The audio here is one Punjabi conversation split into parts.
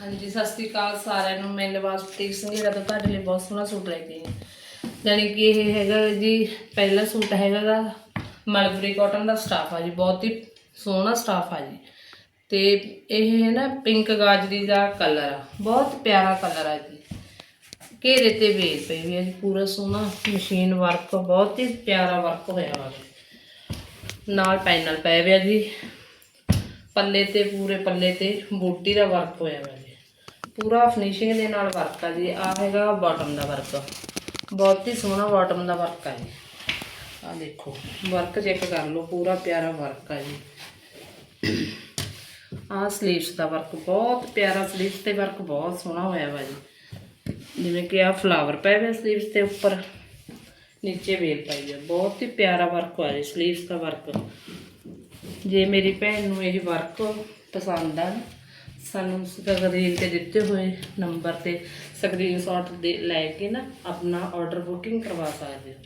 ਹਾਂਜੀ, ਸਤਿ ਸ੍ਰੀ ਅਕਾਲ ਸਾਰਿਆਂ ਨੂੰ। ਮੈਂ ਲਵਾਸਪ੍ਰੀਤ ਸੰਘੇੜਾ ਤੋਂ ਤੁਹਾਡੇ ਲਈ ਬਹੁਤ ਸੋਹਣਾ ਸੂਟ ਲੈ ਕੇ ਆਈ ਹਾਂ। ਜਾਣੀ ਕਿ ਇਹ ਹੈਗਾ ਜੀ, ਪਹਿਲਾ ਸੂਟ ਹੈਗਾ ਗਾ ਮਲਬਰੀ ਕਾਟਨ ਦਾ ਸਟਾਫ ਆ ਜੀ, ਬਹੁਤ ਹੀ ਸੋਹਣਾ ਸਟਾਫ ਆ ਜੀ। ਤੇ ਇਹ ਹੈ ਨਾ ਪਿੰਕ ਗਾਜਰੀ ਦਾ ਕਲਰ ਆ, ਬਹੁਤ ਪਿਆਰਾ ਕਲਰ ਆ ਜੀ। ਘੇਰੇ ਤੇ ਵੇਲ ਪਈ ਵੀ ਆ ਜੀ, ਪੂਰਾ ਸੋਹਣਾ ਮਸ਼ੀਨ ਵਰਕ ਬਹੁਤ ਹੀ ਪਿਆਰਾ ਵਰਕ ਹੋਇਆ ਵਾ ਨਾਲ ਪੈਨਲ ਪਏ ਹੋਇਆ ਜੀ। ਪੱਲੇ ਤੇ, ਪੂਰੇ ਪੱਲੇ ਤੇ ਬੂਟੀ ਦਾ ਵਰਕ ਹੋਇਆ ਹੋਇਆ ਜੀ। ਪੂਰਾ ਫਿਨਿਸ਼ਿੰਗ ਦੇ ਨਾਲ ਵਰਕ ਆ ਜੀ। ਆ ਹੈਗਾ ਬਾਟਮ ਦਾ ਵਰਕ ਬਹੁਤ ਹੀ ਸੋਹਣਾ ਬਾਟਮ ਦਾ ਵਰਕ ਆ ਜੀ। ਆ ਦੇਖੋ, ਵਰਕ ਚੈੱਕ ਕਰ ਲਓ, ਪੂਰਾ ਪਿਆਰਾ ਵਰਕ ਆ ਜੀ। ਆ ਸਲੀਵਸ ਦਾ ਵਰਕ, ਬਹੁਤ ਪਿਆਰਾ ਸਲੀਵਸ ਤੇ ਵਰਕ, ਬਹੁਤ ਸੋਹਣਾ ਹੋਇਆ ਵਾ ਜੀ। ਜਿਵੇਂ ਕਿ ਆ ਫਲਾਵਰ ਪਏ ਹੋਏ ਸਲੀਵਸ ਤੇ ਉੱਪਰ, ਨੀਚੇ ਵੇਲ ਪਾਈ ਹੈ ਬਹੁਤ ਹੀ ਪਿਆਰਾ ਵਰਕ ਹੋਇਆ ਜੀ ਸਲੀਵਸ ਦਾ ਵਰਕ। ਜੇ ਮੇਰੀ ਭੈਣ ਨੂੰ ਇਹ ਵਰਕ ਪਸੰਦ ਆ, ਸਾਨੂੰ ਸਕਰੀਨ ਤੇ ਦਿੱਤੇ ਹੋਏ ਨੰਬਰ ਤੇ ਸਕਰੀਨਸ਼ਾਟ ਦੇ ਲੈ ਕੇ ਨਾ ਆਪਣਾ ਆਰਡਰ ਬੁਕਿੰਗ ਕਰਵਾ ਸਕਦੇ ਹੋ।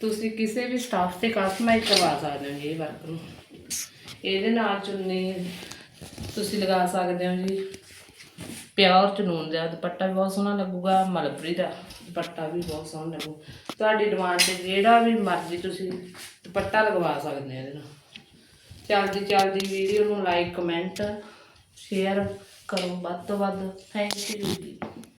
ਤੁਸੀਂ ਕਿਸੇ ਵੀ ਸਟਾਫ ਤੇ ਕਸਟਮਾਈਜ਼ ਕਰਵਾ ਸਕਦੇ ਹੋ ਜੀ ਇਹ ਵਰਕ ਨੂੰ। ਇਹਦੇ ਨਾਲ ਚੁੰਨੀ ਤੁਸੀਂ ਲਗਾ ਸਕਦੇ ਹੋ ਜੀ। ਪਿਓਰ ਚਨੂਨ ਦਾ ਦੁਪੱਟਾ ਵੀ ਬਹੁਤ ਸੋਹਣਾ ਲੱਗੂਗਾ, ਮਲਬਰੀ ਦਾ ਦੁਪੱਟਾ ਵੀ ਬਹੁਤ ਸੋਹਣਾ ਲੱਗੂ। ਤੁਹਾਡੀ ਡਿਮਾਂਡ ਤੇ ਜਿਹੜਾ ਵੀ ਮਰਜ਼ੀ ਤੁਸੀਂ ਦੁਪੱਟਾ ਲਗਵਾ ਸਕਦੇ ਹੋ ਇਹਦੇ ਨਾਲ। ਚੱਲਦੀ ਚੱਲਦੀ ਵੀਡੀਓ ਨੂੰ ਲਾਈਕ ਕਮੈਂਟ ਸ਼ੇਅਰ ਕਰੋ ਵੱਧ ਤੋਂ ਵੱਧ। ਥੈਂਕ ਯੂ ਜੀ।